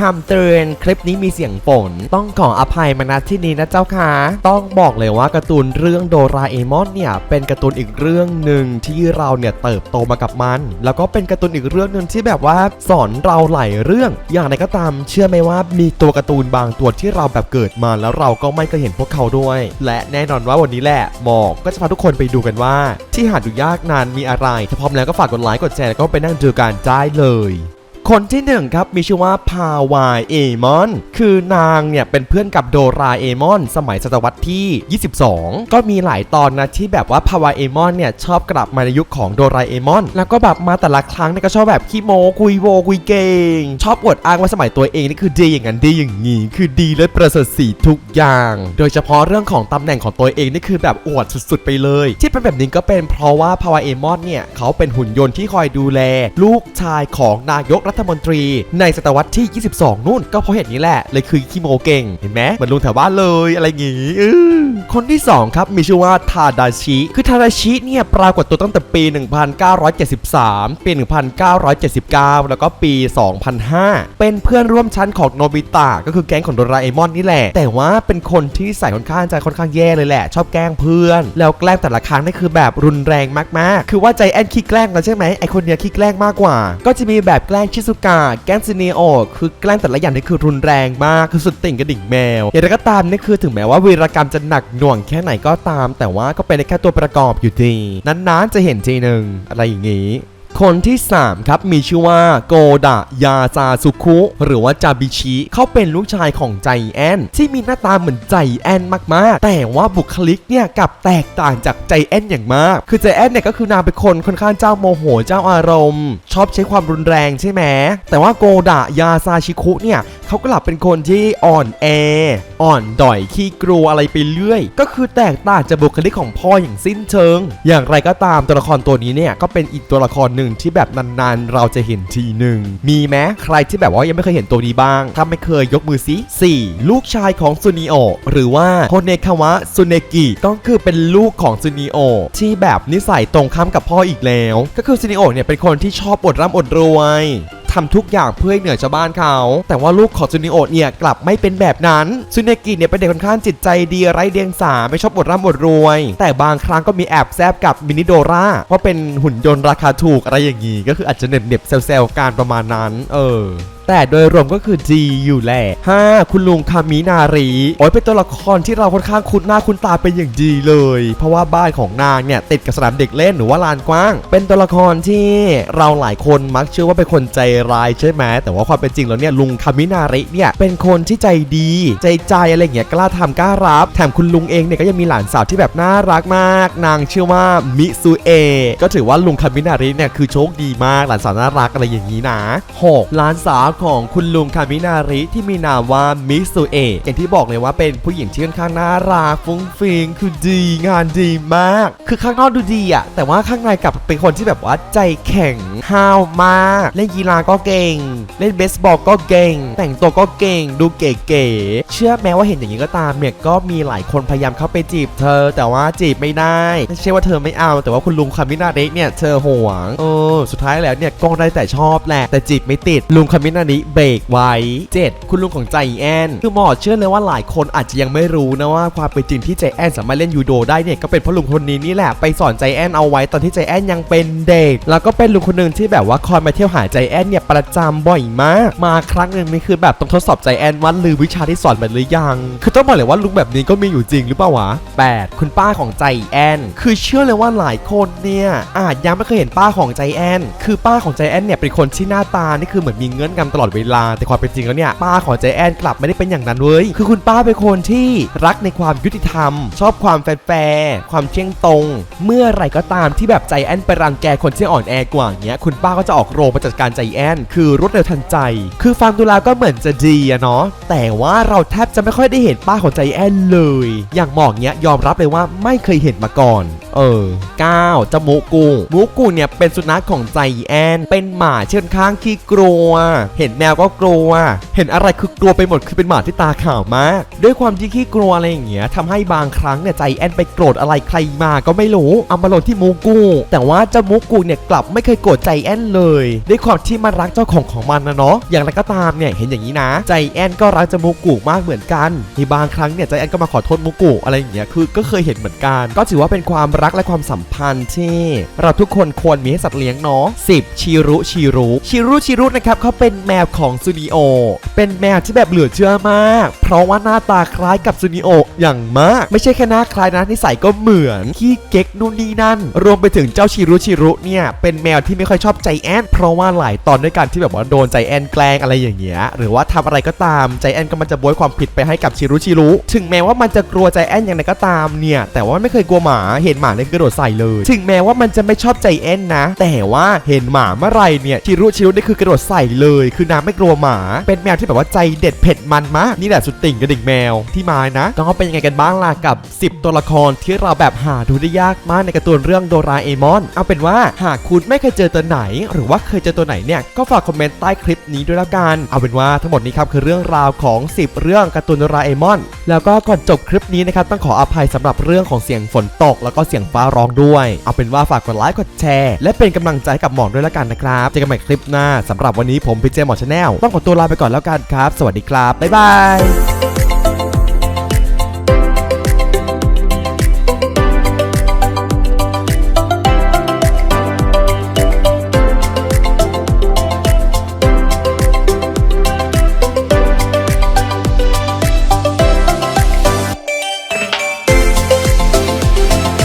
คำเตือนคลิปนี้มีเสียงฝน ต้องขออภัยมาณที่นี้นะเจ้าค่ะ ต้องบอกเลยว่าการ์ตูนเรื่องโดราเอมอนเนี่ย เป็นการ์ตูนอีกเรื่องหนึ่งที่เราเนี่ยเติบโตมากับมัน แล้วก็เป็นการ์ตูนอีกเรื่องหนึ่งที่แบบว่าสอนเราหลายเรื่อง อย่างไรก็ตามเชื่อไหมว่ามีตัวการ์ตูนบางตัวที่เราแบบเกิดมาแล้วเราก็ไม่เคยเห็นพวกเขาด้วย และแน่นอนว่าวันนี้แหละหมอกก็จะพาทุกคนไปดูกันว่า ที่หาดูยากนานมีอะไรถ้าพร้อมแล้วก็ฝากกดไลค์กดแชร์แล้วก็ไปนั่งดูกันได้เลย คนที่หนึ่งครับมีชื่อว่าพาวายเอมอน คือนางเนี่ยเป็นเพื่อนกับโดราเอมอน สมัยศตวรรษที่ 22 ก็มีหลายตอนนะที่แบบว่าพาวายเอมอนเนี่ยชอบกลับมาในยุคของโดราเอมอน แล้วก็แบบมาแต่ละครั้งเนี่ยก็ชอบแบบขี้โมคุยโวคุยเก่ง ชอบอวดอ้างว่าสมัยตัวเองนี่คือดีอย่างนั้นดีอย่างนี้คือดีและประเสริฐสีทุกอย่าง โดยเฉพาะเรื่องของตำแหน่งของตัวเองนี่คือแบบอวดสุดๆไปเลย ที่เป็นแบบนี้ก็เป็นเพราะว่าพาวายเอมอนเนี่ยเขาเป็นหุ่นยนต์ที่คอยดูแล ลูกชายของนายกรัฐมนตรี ในศตวรรษที่ 22 นู่นก็เพราะเหตุนี้แหละ เลยคือขี้โมเก่ง เห็นไหมเหมือนลุงแถวบ้านเลยอะไรอย่างงี้อื้อ คนที่ 2 ครับ มีชื่อว่าทาดาชิ คือทาดาชิเนี่ยปรากฏตัวตั้งแต่ปี 1973 ปี 1979 แล้วก็ปี 2005 เป็นเพื่อนร่วมชั้นของโนบิตะก็คือแก๊งของโดราเอมอนนี่แหละ แต่ว่าเป็นคนที่ใส่ค่อนข้างใจค่อนข้างแย่เลยแหละ ชอบแกล้งเพื่อน แล้วแกล้งแต่ละครั้งนี่คือแบบรุนแรงมากๆ คือว่าใจแอนขี้แกล้งแล้วใช่ไหมไอคนเนี้ยขี้แกล้งมากกว่า ก็จะมีแบบแกล้งชิซุกะแกล้งซินเนโอคือแกล้งแต่ละอย่างนี่คือรุนแรงมากคือสุดติ่งกระดิ่งแมวอย่างไรก็ตามนี่คือถึงแม้ว่าวีรกรรมจะหนักหน่วงแค่ไหนก็ตาม แต่ว่าก็เป็นแค่ตัวประกอบอยู่ดีนานๆจะเห็นทีหนึ่งอะไรอย่างนี้ คนที่ 3 ครับ มีชื่อว่าโกดะยาซาสุคุ หรือว่าจาบิชิเขาเป็นลูกชายของใจแอน ที่มีหน้าตาเหมือนใจแอนมากๆ แต่ว่าบุคลิกเนี่ยกับแตกต่างจากใจแอนอย่างมาก คือใจแอนเนี่ยก็คือนางเป็นคนค่อนข้างเจ้าโมโหเจ้าอารมณ์ ชอบใช้ความรุนแรงใช่ไหมแต่ว่าโกดะยาซาชิคุเนี่ยเขากลับเป็นคนที่อ่อนแอ อ่อนด่อยขี้กลัวอะไรไปเรื่อย ก็คือแตกต่างจากบุคลิกของพ่ออย่างสิ้นเชิง อย่างไรก็ตามตัวละครตัวนี้เนี่ยก็เป็นอีกตัวละครหนึ่งที่แบบนานๆ เราจะเห็นทีหนึ่งมีไหมใครที่แบบว่ายังไม่เคยเห็นตัวนี้บ้าง ถ้าไม่เคยยกมือซิ4ลูกชายของซุนิโอหรือว่าโฮเนคาวะซุเนกิก็คือเป็นลูกของซุนิโอที่แบบนิสัยตรงข้ามกับพ่ออีกแล้ว ก็คือซุนิโอเนี่ยเป็นคนที่ชอบอดร่ำอดรวย ทำทุกอย่างเพื่อให้เหนือชาวบ้านเขา แต่ว่าลูกของซุนิโอะเนี่ยกลับไม่เป็นแบบนั้นซุเนกิเนี่ยเป็นเด็กค่อนข้างจิตใจดีไร้เดียงสาไม่ชอบอดร่ำอดรวย แต่บางครั้งก็มีแอบแซบกับมินิโดราเพราะเป็นหุ่นยนต์ราคาถูกอะไรอย่างงี้ก็คืออาจจะเหน็บเน็บเซลล์การประมาณนั้น เออ แต่โดยรวมก็คือดีอยู่แหละ 5. คุณลุงคามินารีโอ้ยเป็นตัวละครที่เราค่อนข้างคุ้นหน้าคุ้นตาเป็นอย่างดีเลย เพราะว่าบ้านของนางเนี่ยติดกับสนามเด็กเล่นหรือว่าลานกว้าง เป็นตัวละครที่เราหลายคนมักเชื่อว่าเป็นคนใจร้ายใช่ไหมแต่ว่าความเป็นจริงแล้วเนี่ยลุงคามินาริเนี่ยเป็นคนที่ใจดี ใจใจอะไรอย่างเงี้ยกล้าทำกล้ารับแถมคุณลุงเองเนี่ยก็ยังมีหลานสาวที่แบบน่ารักมาก นางชื่อว่ามิซูเอก็ถือว่าลุงคามินาริเนี่ยคือโชคดีมากหลานสาวน่ารักอะไรอย่างนี้นะ 6. หลานสาวของคุณลุงคามินาริที่มีนามว่ามิสุเอะอย่างที่บอกเลยว่าเป็นผู้หญิงที่ค่อนข้างน่ารักฟุ้งฟิงคือดีงานดีมาก คือข้างนอกดูดีอะแต่ว่าข้างในกลับเป็นคนที่แบบว่าใจแข็ง ห้าวมาก เล่นกีฬาก็เก่ง เล่นเบสบอลก็เก่ง แต่งตัวก็เก่ง ดูเก๋ๆ เชื่อแม้ว่าเห็นอย่างนี้ก็ตามเนี่ยก็มีหลายคนพยายามเข้าไปจีบเธอ แต่ว่าจีบไม่ได้ไม่ใช่ว่าเธอไม่เอา แต่ว่าคุณลุงคามินาริเนี่ยเธอหวง เออ สุดท้ายแล้วเนี่ยก็ได้แต่ชอบแหละ แต่จีบไม่ติด ลุงคามินาริเบรกไว้ 7. คุณลุงของใจแอน คือหมอเชื่อเลยว่าหลายคนอาจจะยังไม่รู้นะว่าความเป็นจริงที่ใจแอนสามารถเล่นยูโดได้เนี่ยก็เป็นเพราะลุงคนนี้นี่แหละไปสอนใจแอนเอาไว้ตอนที่ใจแอนยังเป็นเด็ก แล้วก็เป็นลุงคนหนึ่งที่แบบว่าคอยมาเที่ยวหาใจแอนเนี่ยประจำบ่อยมาก มาครั้งหนึ่งนี่คือแบบต้องทดสอบใจแอนว่าลืมวิชาที่สอนไปหรือยัง คือต้องบอกเลยว่าลุงแบบนี้ก็มีอยู่จริงหรือเปล่าวะ 8. คุณป้าของใจแอน คือเชื่อเลยว่าหลายคนเนี่ยอาจยังไม่เคยเห็นป้าของใจแอน คือป้าของใจแอนเนี่ยเป็นคนที่หน้าตานี่คือเหมือนมีเงื่อนงำตลอดเวลา แต่ความเป็นจริงแล้วเนี่ยป้าของใจแอนกลับไม่ได้เป็นอย่างนั้นเว้ยคือคุณป้าเป็นคนที่รักในความยุติธรรม ชอบความแฟร์ความเที่ยงตรง เมื่อไรก็ตามที่แบบใจแอนไปรังแกคนที่อ่อนแอกว่างเงี้ยคุณป้าก็จะออกโรงมาจัดการใจแอนคือรวดเร็วทันใจ คือฟังดูแล้วก็เหมือนจะดีอะเนาะแต่ว่าเราแทบจะไม่ค่อยได้เห็นป้าของใจแอนเลย อย่างหมอกเนี้ยยอมรับเลยว่าไม่เคยเห็นมาก่อน เออ 9. จมูกู มูกูเนี่ยเป็นสุนัขของใจแอน เป็นหมาเชิญข้างขี้กลัว เห็นแมวก็กลัว เห็นอะไรคือกลัวไปหมดคือเป็นหมาที่ตาขาวมาก ด้วยความที่ขี้กลัวอะไรอย่างเงี้ยทำให้บางครั้งเนี่ยใจแอนไปโกรธอะไรใครมาก็ไม่รู้เอามาลงที่มูกู แต่ว่าเจ้ามูกูเนี่ยกลับไม่เคยโกรธใจแอนเลย ด้วยความที่มันรักเจ้าของของมันนะเนาะอย่างไรก็ตามเนี่ยเห็นอย่างนี้นะ ใจแอนก็รักเจ้ามูกูมากเหมือนกันมีบางครั้งเนี่ยใจแอนก็มาขอโทษมูกูอะไรอย่างเงี้ยคือก็เคยเห็นเหมือนกัน ก็ถือว่าเป็นความรรักและความสัมพันธ์ที่เราทุกคนควรมีให้สัตว์เลี้ยงเนาะ10ชิรุชิรุชิรุชิรุนะครับเขาเป็นแมวของซูนิโอ เป็นแมวที่แบบเหลือเชื่อมาก เพราะว่าหน้าตาคล้ายกับซูนิโออย่างมาก ไม่ใช่แค่หน้าคล้ายนะนิสัยก็เหมือนขี้เก๊กนู่นนี่นั่น รวมไปถึงเจ้าชิรุชิรุเนี่ยเป็นแมวที่ไม่ค่อยชอบใจแอน เพราะว่าหลายตอนด้วยกันที่แบบว่าโดนใจแอนแกล้งอะไรอย่างเงี้ยหรือว่าทำอะไรก็ตามใจแอนก็มันจะบวยความผิดไปให้กับชิรุชิรุถึงแม้ว่ามันจะกลัวใจแอนอย่างไรก็ตามเนี่ยแต่ว่าไม่เคยกลัวหมาเห็นหมาเนี่ยกระโดดใส่เลย ถึงแม้ว่ามันจะไม่ชอบใจแอนนะ แต่ว่าเห็นหมาเมื่อไรเนี่ยชิรุชิรุนี่คือกระโดดใส่เลย คือนางไม่กลัวหมา เป็นแมวที่แบบว่าใจเด็ดเผ็ดมันมากนี่แหละสุดติ่งกระดิ่งแมวที่มานะต้องเป็นยังไงกันบ้างล่ะกับ 10 ตัวละครที่เราแบบหาดูได้ยากมากในการ์ตูนเรื่องโดราเอมอน เอาเป็นว่าหากคุณไม่เคยเจอตัวไหน หรือว่าเคยเจอตัวไหนเนี่ยก็ฝากคอมเมนต์ใต้คลิปนี้ด้วยแล้วกัน เอาเป็นว่าทั้งหมดนี้ครับคือเรื่องราวของ 10 เรื่องการ์ตูนโดราเอมอน แล้วก็ก่อนจบคลิปนี้นะครับต้องขออภัยสำหรับเรื่องของเสียงฝนตก แล้วก็เสียงฟ้าร้องด้วย เอาเป็นว่าฝากกดไลค์กดแชร์ และเป็นกำลังใจกับหมอนด้วยแล้วกันนะครับเจอกันใหม่คลิปหน้าสำหรับวันนี้ผมพีเจหมอชาแนลต้องขอตัวลาไปก่อนแล้วกันครับ สวัสดีครับบ๊ายบาย